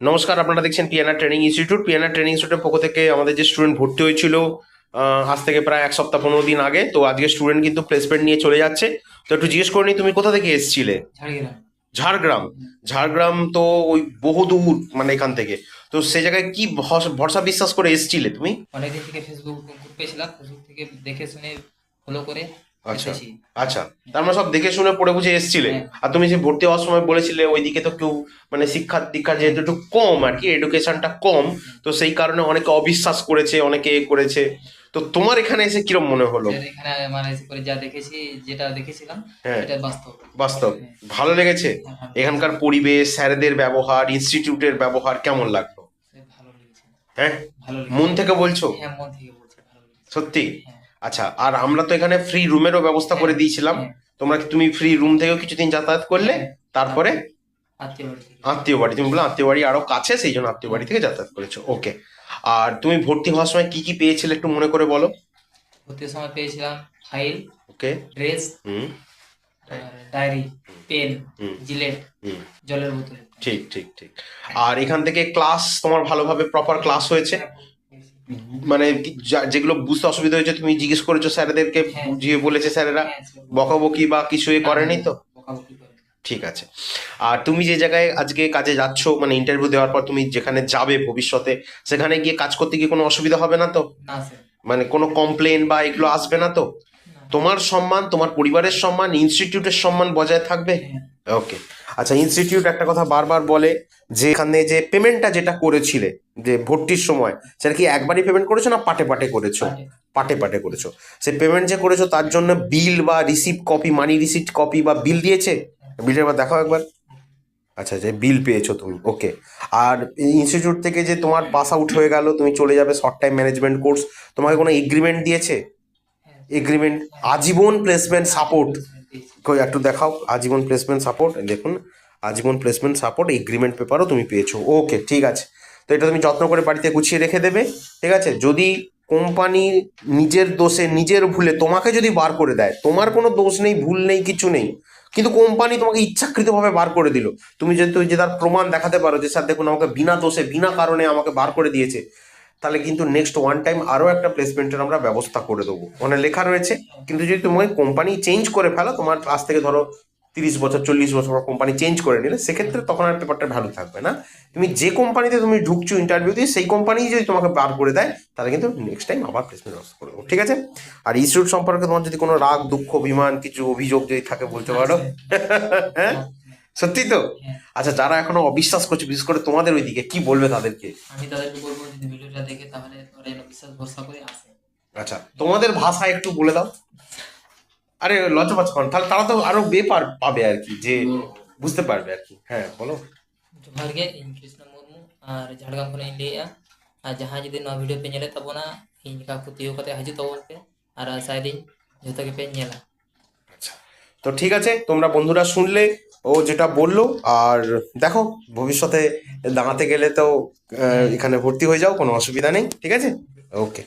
নমস্কার আপনারা দেখছেন Piyana training institute Piyana training ইনস্টিটিউটের পক্ষ থেকে আমাদের যে স্টুডেন্ট ভর্তি হয়েছিল আজ থেকে প্রায় এক সপ্তাহ পনেরো দিন আগে তো আজকে স্টুডেন্ট কিন্তু প্লেসমেন্ট নিয়ে চলে যাচ্ছে। তো একটু জিজ্ঞেস করে নিই তুমি কোথা থেকে এসেছিলে? ঝাড়গ্রাম। ঝাড়গ্রাম। তো ওই বহুদূর মানে এখান থেকে। তো সেই জায়গায় কি ভরসা বিশ্বাস করে এসেছিলে তুমি? অনেকদিন থেকে ফেসবুক গ্রুপে ছিলাম ফেসবুক থেকে দেখে শুনে ফলো করে। আচ্ছা। এসেছি। আচ্ছা। তার মানে সব দেখে শুনে পড়ে বুঝে এসেছিলে। হ্যাঁ। আর তুমি যে ভর্তি হওয়ার সময় বলেছিলে ওইদিকে তো কেউ মানে শিক্ষা দীক্ষা যেহেতু একটু কম আর কি এডুকেশনটা কম তো সেই কারণে অনেকে অবিশ্বাস করেছে অনেকে এ করেছে। তো তোমার এখানে এসে কিরম মনে হলো? এখানে মানে করে যা দেখেছি যেটা দেখেছিলাম হ্যাঁ। বাস্তব। বাস্তব। ভালো লেগেছে? হ্যাঁ, এখানকার পরিবেশ স্যারেদের ব্যবহার ইনস্টিটিউটের ব্যবহার কেমন লাগল? ভালো লেগেছে। হ্যাঁ? মন থেকে বলছো? হ্যাঁ মন থেকে বলছে সত্যি? হ্যাঁ। আচ্ছা আর আমরা তো এখানে ফ্রি রুমেরও ব্যবস্থা করে দিয়েছিলাম। হ্যাঁ, তোমরা তুমি ফ্রি রুম থেকেও কিছুদিন যাতায়াত করলে? হ্যাঁ। তারপরে? আত্মীয় বাড়ি তুমি বলে আত্মীয় বাড়ি আরও কাছে সেই জন্য আত্মীয় বাড়ি থেকে যাতায়াত করেছ। ওকে আর তুমি ভর্তি হওয়ার সময় কি কি পেয়েছিলে একটু মনে করে বলো? ভর্তির সময় পেয়েছিলাম ফাইল ওকে ড্রেস হুম। ডায়েরি পেন জিলেট জলের বোতল। ঠিক ঠিক ঠিক। আর এখান থেকে ক্লাস তোমার ভালোভাবে প্রপার ক্লাস হয়েছে? মানে যা- যেগুলো বুঝতে অসুবিধা হয়েছে তুমি জিজ্ঞেস করেছ স্যারেদেরকে হ্যাঁ। বুঝিয়ে বলেছে স্যারেরা? হ্যাঁ, বকাবকি বা কিছু এ করেনি তো? ঠিক আছে। আর তুমি যে জায়গায় আজকে কাজে যাচ্ছ মানে ইন্টারভিউ দেওয়ার পর তুমি যেখানে যাবে ভবিষ্যতে সেখানে গিয়ে কাজ করতে গিয়ে কোনো অসুবিধা হবে না তো? মানে কোনো কমপ্লেন বা এগুলো আসবে না তো। তোমার সম্মান তোমার পরিবারের সম্মান ইনস্টিটিউটের সম্মান বজায় থাকবে? হ্যাঁ। ওকে আচ্ছা ইনস্টিটিউট একটা কথা বারবার বলে যে এখানে যে পেমেন্টটা যেটা করেছিলে যে ভর্তির সময় সেটা কি একবারই পেমেন্ট করেছ না পাটে পাটে করেছ? পাটে। পাটে করেছ। সে পেমেন্ট যে করেছ তার জন্য বিল বা receipt copy money receipt copy বা বিল দিয়েছে? বিলের বার দেখাও একবার। আচ্ছা যে বিল পেয়েছ তুমি ওকে আর ইনস্টিটিউট থেকে যে তোমার পাস আউট হয়ে গেল তুমি চলে যাবে শর্ট টাইম ম্যানেজমেন্ট কোর্স তোমাকে কোনো এগ্রিমেন্ট দিয়েছে? হ্যাঁ। এগ্রিমেন্ট আজীবন প্লেসমেন্ট সাপোর্ট। কই, একটু দেখাও, আজীবন প্লেসমেন্ট সাপোর্ট দেখুন, আজীবন প্লেসমেন্ট সাপোর্ট এগ্রিমেন্ট পেপারও তুমি পেয়েছ। ওকে ঠিক আছে। তো এটা তুমি যত্ন করে বাড়িতে গুছিয়ে রেখে দেবে, ঠিক আছে? যদি কোম্পানি নিজের দোষে, নিজের ভুলে, তোমাকে যদি বার করে দেয়, তোমার কোনো দোষ নেই, ভুল নেই, কিছু নেই, কিন্তু কোম্পানি তোমাকে ইচ্ছাকৃতভাবে বার করে দিল। তুমি যদি, তুমি যে তার প্রমাণ দেখাতে পারো যে, স্যার, দেখুন, আমাকে বিনা দোষে, বিনা কারণে আমাকে বার করে দিয়েছে তাহলে কিন্তু নেক্সট ওয়ান টাইম আরও একটা প্লেসমেন্টের আমরা ব্যবস্থা করে দেবো। মানে লেখা রয়েছে কিন্তু যদি তোমাকে কোম্পানি চেঞ্জ করে ফেলো তোমার আজ থেকে ধরো তিরিশ বছর চল্লিশ বছর কোম্পানি চেঞ্জ করে নিলে সেক্ষেত্রে তখন আর পেপারটা ভ্যালু থাকবে না। তুমি যে কোম্পানিতে তুমি ঢুকছো ইন্টারভিউ দিয়ে সেই কোম্পানি যদি তোমাকে বার করে দেয় তাহলে কিন্তু নেক্সট টাইম আবার প্লেসমেন্ট ব্যবস্থা করে ঠিক আছে? আর ইনস্টিটিউট সম্পর্কে তোমার যদি কোনো রাগ দুঃখ অভিমান কিছু অভিযোগ যদি থাকে বলতে পারো হ্যাঁ? সত্যি তো? হ্যাঁ। আচ্ছা যারা এখনও অবিশ্বাস করছে বিশেষ করে তোমাদের ওইদিকে কি বলবে তাদেরকে? আমি তাদেরকে বলব যদি ভিডিওটা দেখে তাহলে ওরা যেন ভরসা করে আসে। আচ্ছা তোমাদের ভাষা একটু বলে দাও। আরে লজ্জা পাচ্ছ কারণ তাহলে তারা তো আরও বেপার পাবে আর কি যে বুঝতে পারবে আর কি। হ্যাঁ বলো। জোহার ইন কৃষ্ণ মুর্মু আর ঝাড়গ্রাম খনে ইন্ডিয়া। আর যাহা যদি নয়া ভিডিও পে নেলে তাবনা ইন কা কুতিও কাতে হাজি তাবন পে আর আশাই দিন পে নেলা আচ্ছা তো ঠিক আছে তোমরা বন্ধুরা শুনলে ও যেটা বলল, আর দেখো, ভবিষ্যতে দাঁড়াতে গেলে তো এখানে ভর্তি হয়ে যাও, কোনো অসুবিধা নেই, ঠিক আছে? ওকে